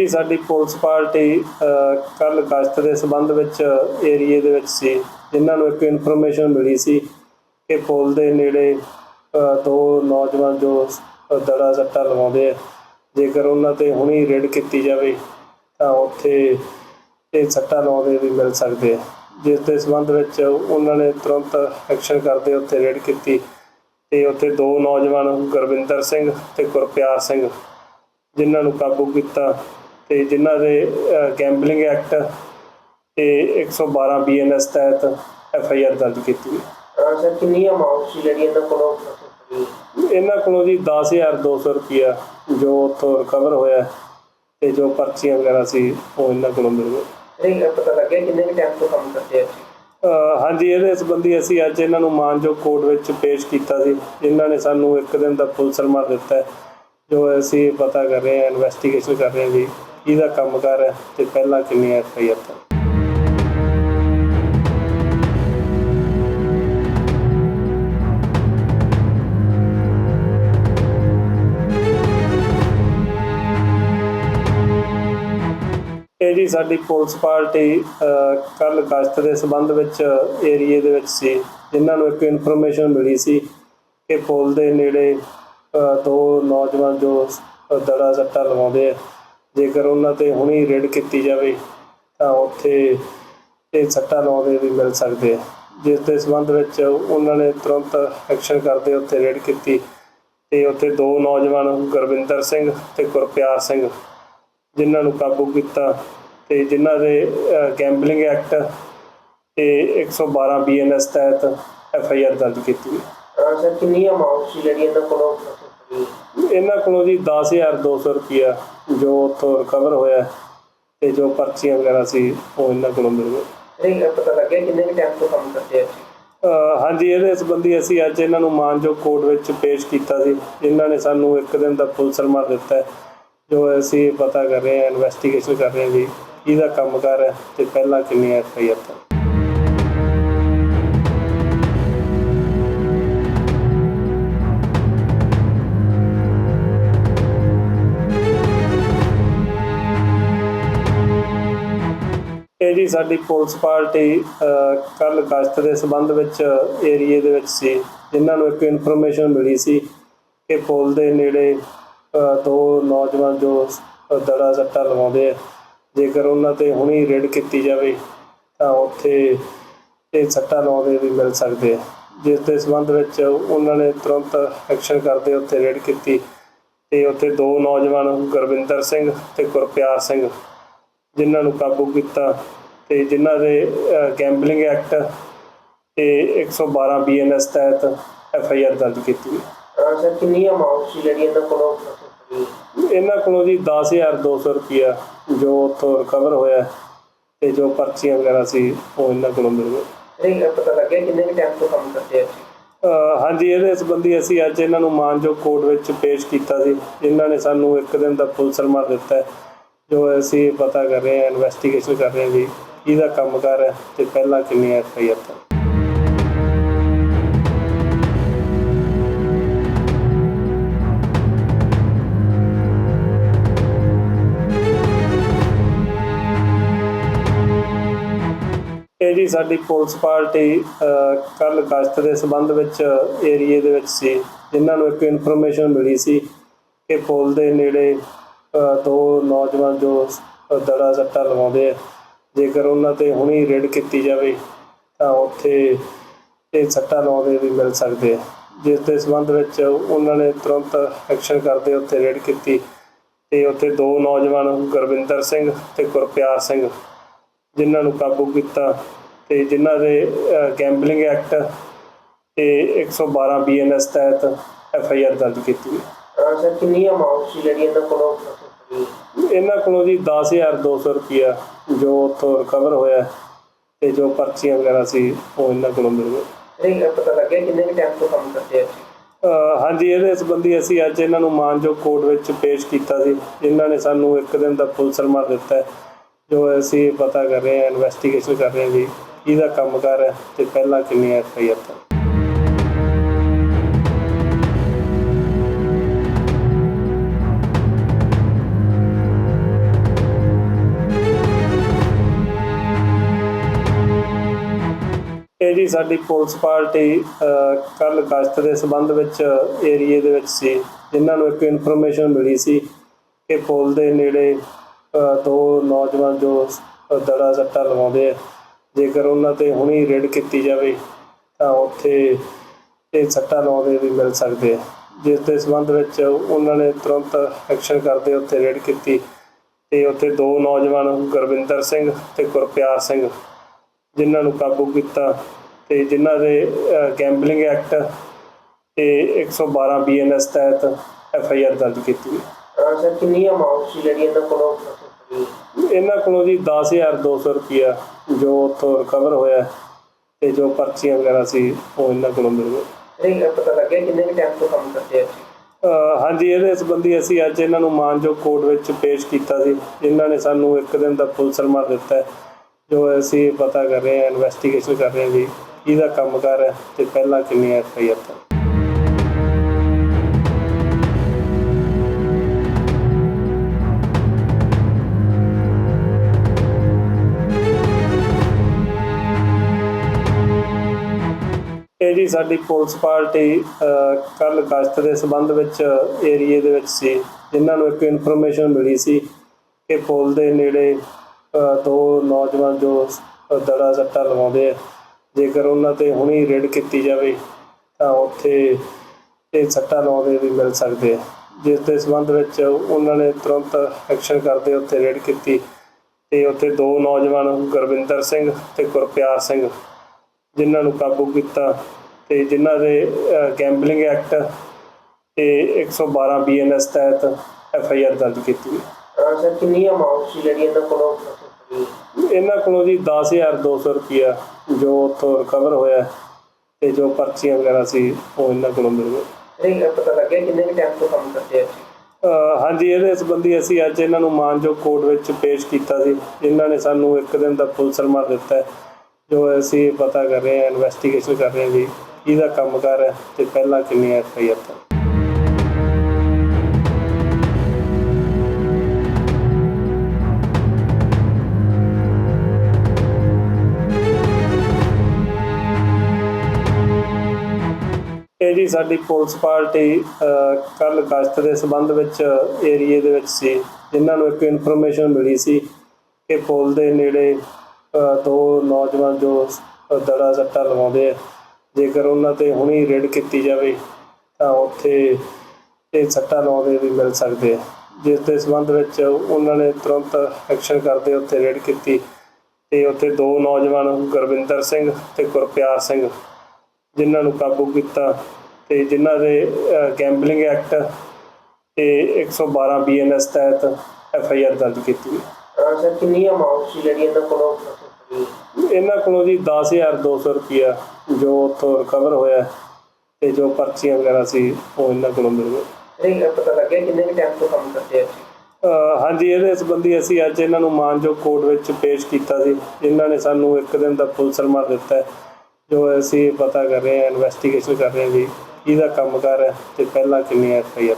ਇਹ ਸਾਡੀ police party ਕੱਲ ਗਸ਼ਤ ਦੇ ਸੰਬੰਧ ਵਿੱਚ ਏਰੀਏ ਦੇ ਵਿੱਚ ਸੀ, ਜਿਨ੍ਹਾਂ ਨੂੰ ਇੱਕ ਇਨਫੋਰਮੇਸ਼ਨ ਮਿਲੀ ਸੀ ਕਿ ਪੁਲ ਦੇ ਨੇੜੇ ਦੋ ਨੌਜਵਾਨ ਜੋ ਸ- ਦੜਾ ਸੱਟਾ ਲਗਾਉਂਦੇ ਆ, ਜੇਕਰ ਉਹਨਾਂ ਤੇ ਹੁਣੀ ਰੇਡ ਕੀਤੀ ਜਾਵੇ, ਤਾਂ ਉੱਥੇ ਇਹ ਸੱਟਾ ਲਾਉਂਦੇ ਵੀ ਮਿਲ ਸਕਦੇ ਆ। ਜਿਸ ਦੇ ਸੰਬੰਧ ਵਿੱਚ ਉਹਨਾਂ ਨੇ ਤੁਰੰਤ ਐਕਸ਼ਨ ਕਰਦੇ ਉੱਥੇ ਰੇਡ ਕੀਤੀ ਤੇ ਉੱਥੇ ਦੋ ਨੌਜਵਾਨ ਗੁਰਵਿੰਦਰ ਸਿੰਘ ਤੇ ਗੁਰਪਿਆਰ ਸਿੰਘ, ਜਿਨ੍ਹਾਂ ਨੂੰ ਕਾਬੂ ਕੀਤਾ। ਤੇ ਜਿਨ੍ਹਾਂ ਦੇ ਗੈਂਬਲਿੰਗ ਐਕਟ ਤੇ 112 ਬੀਐਨਐਸ ਤਹਿਤ ਐਫ ਆਈ ਆਰ ਦਰਜ ਕੀਤੀ ਅਹ ਸਰ ਕਿੰਨੀ ਅਮਾਉਂਟ ਸੀ ਜਿਹੜੀ ਇਹਨਾਂ ਕੋਲੋਂ? ਇਹਨਾਂ ਕੋਲੋਂ ਜੀ 10200 ਰੁਪਿਆ ਜੋ ਉੱਥੋਂ ਰਿਕਵਰ ਹੋਇਆ ਤੇ ਜੋ ਪਰਚੀਆਂ ਵਗੈਰਾ ਸੀ ਉਹ ਇਹਨਾਂ ਕੋਲੋਂ ਮਿਲ ਗਏ ਨਹੀਂ ਇਹ ਪਤਾ ਲੱਗਿਆ ਕਿੰਨੇ ਕੁ ਟਾਈਮ ਤੋਂ ਕੰਮ ਕਰਦੇ ਆ ਜੀ ਅਹ ਹਾਂਜੀ ਇਹਦੇ ਸੰਬੰਧੀ ਅਸੀਂ ਅੱਜ ਇਹਨਾਂ ਨੂੰ ਮਾਨਜੋ ਕੋਰਟ ਵਿੱਚ ਪੇਸ਼ ਕੀਤਾ ਸੀ। ਇਹਨਾਂ ਨੇ ਸਾਨੂੰ ਇੱਕ ਦਿਨ ਦਾ ਪੁਲਿਸ ਰਿਮਾਂਡ ਦਿੱਤਾ ਹੈ ਜੋ ਅਸੀਂ ਪਤਾ ਕਰ ਰਹੇ ਹਾਂ ਇਨਵੈਸਟੀਗੇਸ਼ਨ ਕਰ ਰਹੇ ਹਾਂ ਵੀ ਕਿਹਦਾ ਕੰਮ ਕਰ ਹੈ ਤੇ ਪਹਿਲਾਂ ਕਿੰਨੀ ਐਫ ਆਈ ਆਰ ਇਹ ਜੀ ਸਾਡੀ ਪੁਲਿਸ ਪਾਰਟੀ ਕੱਲ ਗਸ਼ਤ ਦੇ ਸੰਬੰਧ ਵਿੱਚ ਏਰੀਏ ਦੇ ਵਿੱਚ ਸੀ, ਜਿਨ੍ਹਾਂ ਨੂੰ ਇੱਕ ਇਨਫੋਰਮੇਸ਼ਨ ਮਿਲੀ ਸੀ ਕਿ ਪੁਲ ਦੇ ਨੇੜੇ ਦੋ ਨੌਜਵਾਨ ਜੋ ਦੜਾ ਸੱਟਾ ਲਗਾਉਂਦੇ ਆ ਜੇਕਰ ਉਹਨਾਂ ਤੇ ਹੁਣੀ ਰੇਡ ਕੀਤੀ ਜਾਵੇ, ਤਾਂ ਉੱਥੇ ਇਹ ਸੱਟਾ ਲਾਉਂਦੇ ਵੀ ਮਿਲ ਸਕਦੇ ਆ। ਜਿਸ ਦੇ ਸੰਬੰਧ ਵਿੱਚ ਉਹਨਾਂ ਨੇ ਤੁਰੰਤ ਐਕਸ਼ਨ ਕਰਦੇ ਉੱਥੇ ਰੇਡ ਕੀਤੀ। ਤੇ ਉੱਥੇ ਦੋ ਨੌਜਵਾਨ ਗੁਰਵਿੰਦਰ ਸਿੰਘ ਤੇ ਗੁਰਪਿਆਰ ਸਿੰਘ, ਜਿਨ੍ਹਾਂ ਨੂੰ ਕਾਬੂ ਕੀਤਾ ਤੇ ਜਿਨ੍ਹਾਂ ਦੇ ਗੈਂਬਲਿੰਗ ਐਕਟ ਤੇ 112 ਬੀਐਨਐਸ ਤਹਿਤ ਐਫ ਆਈ ਆਰ ਦਰਜ ਕੀਤੀ ਅਹ ਸਰ ਕਿੰਨੀ ਅਮਾਉਂਟ ਸੀ ਜਿਹੜੀ ਇਹਨਾਂ ਕੋਲੋਂ ਇਹਨਾਂ ਕੋਲੋਂ ਜੀ 10200 ਰੁਪਿਆ ਜੋ ਉੱਥੋਂ ਰਿਕਵਰ ਹੋਇਆ ਤੇ ਜੋ ਪਰਚੀਆਂ ਵਗੈਰਾ ਸੀ ਉਹ ਇਹਨਾਂ ਕੋਲੋਂ ਮਿਲ ਗਏ ਨਹੀਂ ਇਹ ਪਤਾ ਲੱਗਿਆ ਕਿੰਨੇ ਕੁ ਟਾਈਮ ਤੋਂ ਕੰਮ ਕਰਦੇ ਆ ਜੀ ਅਹ ਹਾਂਜੀ ਇਹਦੇ ਸੰਬੰਧੀ ਅਸੀਂ ਅੱਜ ਇਹਨਾਂ ਨੂੰ ਮਾਨਜੋ ਕੋਰਟ ਵਿੱਚ ਪੇਸ਼ ਕੀਤਾ ਸੀ। ਇਹਨਾਂ ਨੇ ਸਾਨੂੰ ਇੱਕ ਦਿਨ ਦਾ ਪੁਲਿਸ ਰਿਮਾਂਡ ਦਿੱਤਾ ਜੋ ਅਸੀਂ ਪਤਾ ਕਰ ਰਹੇ ਹਾਂ ਇਨਵੈਸਟੀਗੇਸ਼ਨ ਕਰ ਰਹੇ ਹਾਂ ਵੀ ਕਿਹਦਾ ਕੰਮ ਕਰ ਹੈ ਤੇ ਪਹਿਲਾਂ ਕਿੰਨੀ ਐਫ ਆਈ ਆਰ ਤਾਂ ਸਾਡੀ ਪੁਲਿਸ ਪਾਰਟੀ ਕੱਲ ਗਸ਼ਤ ਦੇ ਸੰਬੰਧ ਵਿੱਚ ਏਰੀਏ ਦੇ ਵਿੱਚ ਸੀ, ਜਿਨ੍ਹਾਂ ਨੂੰ ਇੱਕ ਇਨਫੋਰਮੇਸ਼ਨ ਮਿਲੀ ਸੀ ਕਿ ਪੁਲ ਦੇ ਨੇੜੇ ਦੋ ਨੌਜਵਾਨ ਜੋ ਸ- ਦੜਾ ਸੱਟਾ ਲਗਾਉਂਦੇ ਆ, ਜੇਕਰ ਉਹਨਾਂ ਤੇ ਹੁਣੀ ਰੇਡ ਕੀਤੀ ਜਾਵੇ, ਤਾਂ ਉੱਥੇ ਇਹ ਸੱਟਾ ਲਾਉਂਦੇ ਵੀ ਮਿਲ ਸਕਦੇ ਆ। ਜਿਸ ਦੇ ਸੰਬੰਧ ਵਿੱਚ ਉਹਨਾਂ ਨੇ ਤੁਰੰਤ ਐਕਸ਼ਨ ਕਰਦੇ ਉੱਥੇ ਰੇਡ ਕੀਤੀ ਤੇ ਉੱਥੇ ਦੋ ਨੌਜਵਾਨ ਗੁਰਵਿੰਦਰ ਸਿੰਘ ਤੇ ਗੁਰਪਿਆਰ ਸਿੰਘ, ਜਿਨ੍ਹਾਂ ਨੂੰ ਕਾਬੂ ਕੀਤਾ। ਤੇ ਜਿਨ੍ਹਾਂ ਦੇ ਗੈਂਬਲਿੰਗ ਐਕਟ ਤੇ 112 ਬੀਐਨਐਸ ਤਹਿਤ ਐਫ ਆਈ ਆਰ ਦਰਜ ਕੀਤੀ ਅਹ ਸਰ ਕਿੰਨੀ ਅਮਾਉਂਟ ਸੀ ਜਿਹੜੀ ਇਹਨਾਂ ਕੋਲੋਂ? ਇਹਨਾਂ ਕੋਲੋਂ ਜੀ 10200 ਰੁਪਿਆ ਜੋ ਉੱਥੋਂ ਰਿਕਵਰ ਹੋਇਆ ਤੇ ਜੋ ਪਰਚੀਆਂ ਵਗੈਰਾ ਸੀ ਉਹ ਇਹਨਾਂ ਕੋਲੋਂ ਮਿਲ ਗਏ ਨਹੀਂ ਇਹ ਪਤਾ ਲੱਗਿਆ ਕਿੰਨੇ ਕੁ ਟਾਈਮ ਤੋਂ ਕੰਮ ਕਰਦੇ ਆ ਜੀ ਅਹ ਹਾਂਜੀ ਇਹਦੇ ਸੰਬੰਧੀ ਅਸੀਂ ਅੱਜ ਇਹਨਾਂ ਨੂੰ ਮਾਨਜੋ ਕੋਰਟ ਵਿੱਚ ਪੇਸ਼ ਕੀਤਾ ਸੀ। ਇਹਨਾਂ ਨੇ ਸਾਨੂੰ ਇੱਕ ਦਿਨ ਦਾ ਪੁਲਿਸ ਰਿਮਾਂਡ ਦਿੱਤਾ ਹੈ ਜੋ ਅਸੀਂ ਪਤਾ ਕਰ ਰਹੇ ਹਾਂ ਇਨਵੈਸਟੀਗੇਸ਼ਨ ਕਰ ਰਹੇ ਹਾਂ ਵੀ ਕਿਹਦਾ ਕੰਮ ਕਰ ਹੈ ਤੇ ਪਹਿਲਾਂ ਕਿੰਨੀ ਐਫ ਆਈ ਆਰ ਇਹ ਜੀ ਸਾਡੀ ਪੁਲਿਸ ਪਾਰਟੀ ਕੱਲ ਗਸ਼ਤ ਦੇ ਸੰਬੰਧ ਵਿੱਚ ਏਰੀਏ ਦੇ ਵਿੱਚ ਸੀ, ਜਿਨ੍ਹਾਂ ਨੂੰ ਇੱਕ ਇਨਫੋਰਮੇਸ਼ਨ ਮਿਲੀ ਸੀ ਕਿ ਪੁਲ ਦੇ ਨੇੜੇ ਦੋ ਨੌਜਵਾਨ ਜੋ ਦੜਾ ਸੱਟਾ ਲਗਾਉਂਦੇ ਆ ਜੇਕਰ ਉਹਨਾਂ ਤੇ ਹੁਣੀ ਰੇਡ ਕੀਤੀ ਜਾਵੇ, ਤਾਂ ਉੱਥੇ ਇਹ ਸੱਟਾ ਲਾਉਂਦੇ ਵੀ ਮਿਲ ਸਕਦੇ ਆ। ਜਿਸ ਦੇ ਸੰਬੰਧ ਵਿੱਚ ਉਹਨਾਂ ਨੇ ਤੁਰੰਤ ਐਕਸ਼ਨ ਕਰਦੇ ਉੱਥੇ ਰੇਡ ਕੀਤੀ। ਤੇ ਉੱਥੇ ਦੋ ਨੌਜਵਾਨ ਗੁਰਵਿੰਦਰ ਸਿੰਘ ਤੇ ਗੁਰਪਿਆਰ ਸਿੰਘ, ਜਿਨ੍ਹਾਂ ਨੂੰ ਕਾਬੂ ਕੀਤਾ ਤੇ ਜਿਨ੍ਹਾਂ ਦੇ ਗੈਂਬਲਿੰਗ ਐਕਟ ਤੇ 112 ਬੀਐਨਐਸ ਤਹਿਤ ਐਫ ਆਈ ਆਰ ਦਰਜ ਕੀਤੀ ਅਹ ਸਰ ਕਿੰਨੀ ਅਮਾਉਂਟ ਸੀ ਜਿਹੜੀ ਇਹਨਾਂ ਕੋਲੋਂ ਇਹਨਾਂ ਕੋਲੋਂ ਜੀ 10200 ਰੁਪਿਆ ਜੋ ਉੱਥੋਂ ਰਿਕਵਰ ਹੋਇਆ ਤੇ ਜੋ ਪਰਚੀਆਂ ਵਗੈਰਾ ਸੀ ਉਹ ਇਹਨਾਂ ਕੋਲੋਂ ਮਿਲ ਗਏ ਨਹੀਂ ਇਹ ਪਤਾ ਲੱਗਿਆ ਕਿੰਨੇ ਕੁ ਟਾਈਮ ਤੋਂ ਕੰਮ ਕਰਦੇ ਆ ਜੀ ਅਹ ਹਾਂਜੀ ਇਹਦੇ ਸੰਬੰਧੀ ਅਸੀਂ ਅੱਜ ਇਹਨਾਂ ਨੂੰ ਮਾਨਜੋ ਕੋਰਟ ਵਿੱਚ ਪੇਸ਼ ਕੀਤਾ ਸੀ। ਇਹਨਾਂ ਨੇ ਸਾਨੂੰ ਇੱਕ ਦਿਨ ਦਾ ਪੁਲਿਸ ਰਿਮਾਂਡ ਦਿੱਤਾ ਹੈ ਜੋ ਅਸੀਂ ਪਤਾ ਕਰ ਰਹੇ ਹਾਂ ਇਨਵੈਸਟੀਗੇਸ਼ਨ ਕਰ ਰਹੇ ਹਾਂ ਵੀ ਕਿਹਦਾ ਕੰਮ ਕਰ ਹੈ ਤੇ ਪਹਿਲਾਂ ਕਿੰਨੀ ਐਫ ਆਈ ਆਰ ਸਾਡੀ ਪੁਲਿਸ ਪਾਰਟੀ ਕੱਲ ਗਸ਼ਤ ਦੇ ਸੰਬੰਧ ਵਿੱਚ ਏਰੀਏ ਦੇ ਵਿੱਚ ਸੀ, ਜਿਨ੍ਹਾਂ ਨੂੰ ਇੱਕ ਇਨਫੋਰਮੇਸ਼ਨ ਮਿਲੀ ਸੀ ਕਿ ਪੁਲ ਦੇ ਨੇੜੇ ਦੋ ਨੌਜਵਾਨ ਜੋ ਸ- ਦੜਾ ਸੱਟਾ ਲਗਾਉਂਦੇ ਆ, ਜੇਕਰ ਉਹਨਾਂ ਤੇ ਹੁਣੀ ਰੇਡ ਕੀਤੀ ਜਾਵੇ, ਤਾਂ ਉੱਥੇ ਇਹ ਸੱਟਾ ਲਾਉਂਦੇ ਵੀ ਮਿਲ ਸਕਦੇ ਆ। ਜਿਸ ਦੇ ਸੰਬੰਧ ਵਿੱਚ ਉਹਨਾਂ ਨੇ ਤੁਰੰਤ ਐਕਸ਼ਨ ਕਰਦੇ ਉੱਥੇ ਰੇਡ ਕੀਤੀ ਤੇ ਉੱਥੇ ਦੋ ਨੌਜਵਾਨ ਗੁਰਵਿੰਦਰ ਸਿੰਘ ਤੇ ਗੁਰਪਿਆਰ ਸਿੰਘ, ਜਿਨ੍ਹਾਂ ਨੂੰ ਕਾਬੂ ਕੀਤਾ। ਤੇ ਜਿਨ੍ਹਾਂ ਦੇ ਗੈਂਬਲਿੰਗ ਐਕਟ ਤੇ 112 ਬੀਐਨਐਸ ਤਹਿਤ ਐਫ ਆਈ ਆਰ ਦਰਜ ਕੀਤੀ ਅਹ ਸਰ ਕਿੰਨੀ ਅਮਾਉਂਟ ਸੀ ਜਿਹੜੀ ਇਹਨਾਂ ਕੋਲੋਂ ਇਹਨਾਂ ਕੋਲੋਂ ਜੀ 10200 ਰੁਪਿਆ ਜੋ ਉੱਥੋਂ ਰਿਕਵਰ ਹੋਇਆ ਤੇ ਜੋ ਪਰਚੀਆਂ ਵਗੈਰਾ ਸੀ ਉਹ ਇਹਨਾਂ ਕੋਲੋਂ ਮਿਲ ਗਏ ਇਹ ਪਤਾ ਲੱਗਿਆ ਕਿੰਨੇ ਕੁ ਟਾਈਮ ਤੋਂ ਕੰਮ ਕਰਦੇ ਆ ਜੀ ਅਹ ਹਾਂਜੀ ਇਹਦੇ ਸੰਬੰਧੀ ਅਸੀਂ ਅੱਜ ਇਹਨਾਂ ਨੂੰ ਮਾਨਜੋ ਕੋਰਟ ਵਿੱਚ ਪੇਸ਼ ਕੀਤਾ ਸੀ। ਇਹਨਾਂ ਨੇ ਸਾਨੂੰ ਇੱਕ ਦਿਨ ਦਾ ਪੁਲਿਸ ਰਿਮਾਂਡ ਦਿੱਤਾ ਹੈ ਜੋ ਅਸੀਂ ਪਤਾ ਕਰ ਰਹੇ ਹਾਂ ਇਨਵੈਸਟੀਗੇਸ਼ਨ ਕਰ ਰਹੇ ਹਾਂ ਵੀ ਕਿਹਦਾ ਕੰਮ ਕਰ ਹੈ ਤੇ ਪਹਿਲਾਂ ਕਿੰਨੀ ਐਫ ਆਈ ਆਰ ਇਹ ਜੀ ਸਾਡੀ ਪੁਲਿਸ ਪਾਰਟੀ ਕੱਲ ਗਸ਼ਤ ਦੇ ਸੰਬੰਧ ਵਿੱਚ ਏਰੀਏ ਦੇ ਵਿੱਚ ਸੀ, ਜਿਨ੍ਹਾਂ ਨੂੰ ਇੱਕ ਇਨਫੋਰਮੇਸ਼ਨ ਮਿਲੀ ਸੀ ਕਿ ਪੁਲ ਦੇ ਨੇੜੇ ਦੋ ਨੌਜਵਾਨ ਜੋ ਦੜਾ ਸੱਟਾ ਲਗਾਉਂਦੇ ਆ ਜੇਕਰ ਉਹਨਾਂ ਤੇ ਹੁਣੀ ਰੇਡ ਕੀਤੀ ਜਾਵੇ, ਤਾਂ ਉੱਥੇ ਇਹ ਸੱਟਾ ਲਾਉਂਦੇ ਵੀ ਮਿਲ ਸਕਦੇ ਆ। ਜਿਸ ਦੇ ਸੰਬੰਧ ਵਿੱਚ ਉਹਨਾਂ ਨੇ ਤੁਰੰਤ ਐਕਸ਼ਨ ਕਰਦੇ ਉੱਥੇ ਰੇਡ ਕੀਤੀ। ਤੇ ਉੱਥੇ ਦੋ ਨੌਜਵਾਨ ਗੁਰਵਿੰਦਰ ਸਿੰਘ ਤੇ ਗੁਰਪਿਆਰ ਸਿੰਘ, ਜਿਨ੍ਹਾਂ ਨੂੰ ਕਾਬੂ ਕੀਤਾ ਤੇ ਜਿਨ੍ਹਾਂ ਦੇ ਗੈਂਬਲਿੰਗ ਐਕਟ ਤੇ 112 ਬੀਐਨਐਸ ਤਹਿਤ ਐਫ ਆਈ ਆਰ ਦਰਜ ਕੀਤੀ ਅਹ ਸਰ ਕਿੰਨੀ ਅਮਾਉਂਟ ਸੀ ਜਿਹੜੀ ਇਹਨਾਂ ਕੋਲੋਂ ਇਹਨਾਂ ਕੋਲੋਂ ਜੀ 10200 ਰੁਪਿਆ ਜੋ ਉੱਥੋਂ ਰਿਕਵਰ ਹੋਇਆ ਤੇ ਜੋ ਪਰਚੀਆਂ ਵਗੈਰਾ ਸੀ ਉਹ ਇਹਨਾਂ ਕੋਲੋਂ ਮਿਲ ਗਏ ਇਹ ਪਤਾ ਲੱਗਿਆ ਕਿੰਨੇ ਕੁ ਟਾਈਮ ਤੋਂ ਕੰਮ ਕਰਦੇ ਆ ਜੀ ਅਹ ਹਾਂਜੀ ਇਹਦੇ ਸੰਬੰਧੀ ਅਸੀਂ ਅੱਜ ਇਹਨਾਂ ਨੂੰ ਮਾਨਜੋ ਕੋਰਟ ਵਿੱਚ ਪੇਸ਼ ਕੀਤਾ ਸੀ। ਇਹਨਾਂ ਨੇ ਸਾਨੂੰ ਇੱਕ ਦਿਨ ਦਾ ਪੁਲਿਸ ਰਿਮਾਂਡ ਦਿੱਤਾ ਜੋ ਅਸੀਂ ਪਤਾ ਕਰ ਰਹੇ ਹਾਂ ਇਨਵੈਸਟੀਗੇਸ਼ਨ ਕਰ ਰਹੇ ਹਾਂ ਵੀ ਕਿਹਦਾ ਕੰਮ ਕਰ ਹੈ ਤੇ ਪਹਿਲਾਂ ਕਿੰਨੀ ਐਫ ਆਈ ਆਰ ਤਾਂ ਸਾਡੀ ਪੁਲਿਸ ਪਾਰਟੀ ਕੱਲ ਗਸ਼ਤ ਦੇ ਸੰਬੰਧ ਵਿੱਚ ਏਰੀਏ ਦੇ ਵਿੱਚ ਸੀ, ਜਿਨ੍ਹਾਂ ਨੂੰ ਇੱਕ ਇਨਫੋਰਮੇਸ਼ਨ ਮਿਲੀ ਸੀ ਕਿ ਪੁਲ ਦੇ ਨੇੜੇ ਦੋ ਨੌਜਵਾਨ ਜੋ ਸ- ਦੜਾ ਸੱਟਾ ਲਗਾਉਂਦੇ ਆ, ਜੇਕਰ ਉਹਨਾਂ ਤੇ ਹੁਣੀ ਰੇਡ ਕੀਤੀ ਜਾਵੇ, ਤਾਂ ਉੱਥੇ ਇਹ ਸੱਟਾ ਲਾਉਂਦੇ ਵੀ ਮਿਲ ਸਕਦੇ ਆ। ਜਿਸ ਦੇ ਸੰਬੰਧ ਵਿੱਚ ਉਹਨਾਂ ਨੇ ਤੁਰੰਤ ਐਕਸ਼ਨ ਕਰਦੇ ਉੱਥੇ ਰੇਡ ਕੀਤੀ ਤੇ ਉੱਥੇ ਦੋ ਨੌਜਵਾਨ ਗੁਰਵਿੰਦਰ ਸਿੰਘ ਤੇ ਗੁਰਪਿਆਰ ਸਿੰਘ, ਜਿਨ੍ਹਾਂ ਨੂੰ ਕਾਬੂ ਕੀਤਾ। ਤੇ ਜਿਨ੍ਹਾਂ ਦੇ ਗੈਂਬਲਿੰਗ ਐਕਟ ਤੇ 112 ਬੀਐਨਐਸ ਤਹਿਤ ਐਫ ਆਈ ਆਰ ਦਰਜ ਕੀਤੀ ਅਹ ਸਰ ਕਿੰਨੀ ਅਮਾਉਂਟ ਸੀ ਜਿਹੜੀ ਇਹਨਾਂ ਕੋਲੋਂ ਇਹਨਾਂ ਕੋਲੋਂ ਜੀ 10200 ਰੁਪਿਆ ਜੋ ਉੱਥੋਂ ਰਿਕਵਰ ਹੋਇਆ ਤੇ ਜੋ ਪਰਚੀਆਂ ਵਗੈਰਾ ਸੀ ਉਹ ਇਹਨਾਂ ਕੋਲੋਂ ਮਿਲ ਗਏ ਇਹ ਪਤਾ ਲੱਗਿਆ ਕਿੰਨੇ ਕੁ ਟਾਈਮ ਤੋਂ ਕੰਮ ਕਰਦੇ ਆ ਜੀ ਅਹ ਹਾਂਜੀ ਇਹਦੇ ਸੰਬੰਧੀ ਅਸੀਂ ਅੱਜ ਇਹਨਾਂ ਨੂੰ ਮਾਨਜੋ ਕੋਰਟ ਵਿੱਚ ਪੇਸ਼ ਕੀਤਾ ਸੀ। ਇਹਨਾਂ ਨੇ ਸਾਨੂੰ ਇੱਕ ਦਿਨ ਦਾ ਪੁਲਿਸ ਰਿਮਾਂਡ ਦਿੱਤਾ ਹੈ ਜੋ ਅਸੀਂ ਪਤਾ ਕਰ ਰਹੇ ਹਾਂ ਇਨਵੈਸਟੀਗੇਸ਼ਨ ਕਰ ਰਹੇ ਹਾਂ ਵੀ ਕਿਹਦਾ ਕੰਮ ਕਰ ਹੈ ਤੇ ਪਹਿਲਾਂ ਕਿੰਨੀ ਐਫ ਆਈ ਆਰ